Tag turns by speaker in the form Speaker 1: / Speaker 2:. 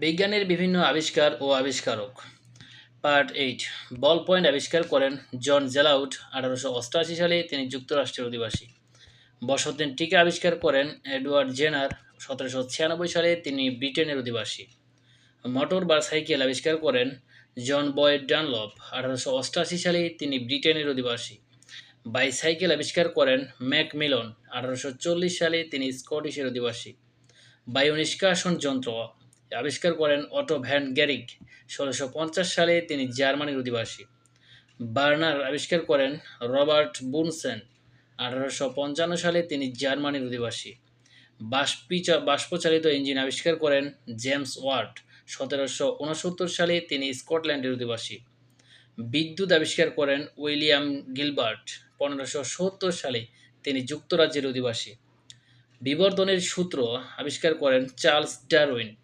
Speaker 1: বিজ্ঞানের বিভিন্ন আবিষ্কার ও আবিষ্কারক। পার্ট এইট, বল পয়েন্ট আবিষ্কার করেন জন জেলাউট আঠারোশো অষ্টআশি সালে, তিনি যুক্তরাষ্ট্রের অধিবাসী। বসন্তের টিকা আবিষ্কার করেন এডওয়ার্ড জেনার সতেরোশো ছিয়ানব্বই সালে, তিনি ব্রিটেনের অধিবাসী। মোটর বা সাইকেল আবিষ্কার করেন জন বয়েড ডানলপ আঠারোশো অষ্টআশি সালে, তিনি ব্রিটেনের অধিবাসী। বাইসাইকেল আবিষ্কার করেন ম্যাকমিলন আঠারোশো চল্লিশ সালে, তিনি স্কটিশের অধিবাসী। বায়ু নিষ্কাশন যন্ত্র আবিষ্কার করেন অটো ভ্যান গ্যারিক ষোলোশো সালে তিনি জার্মানির অধিবাসী। বার্নার আবিষ্কার করেন রবার্ট বুনসেন, আঠারোশো পঞ্চান্ন সালে তিনি জার্মানির অধিবাসী। বাষ্পিচা, বাষ্পচালিত ইঞ্জিন আবিষ্কার করেন জেমস ওয়ার্ড সতেরোশো সালে তিনি স্কটল্যান্ডের অধিবাসী। বিদ্যুৎ আবিষ্কার করেন উইলিয়াম গিলবার্ট, পনেরোশো সালে তিনি যুক্তরাজ্যের অধিবাসী। বিবর্তনের সূত্র আবিষ্কার করেন চার্লস ডারউইন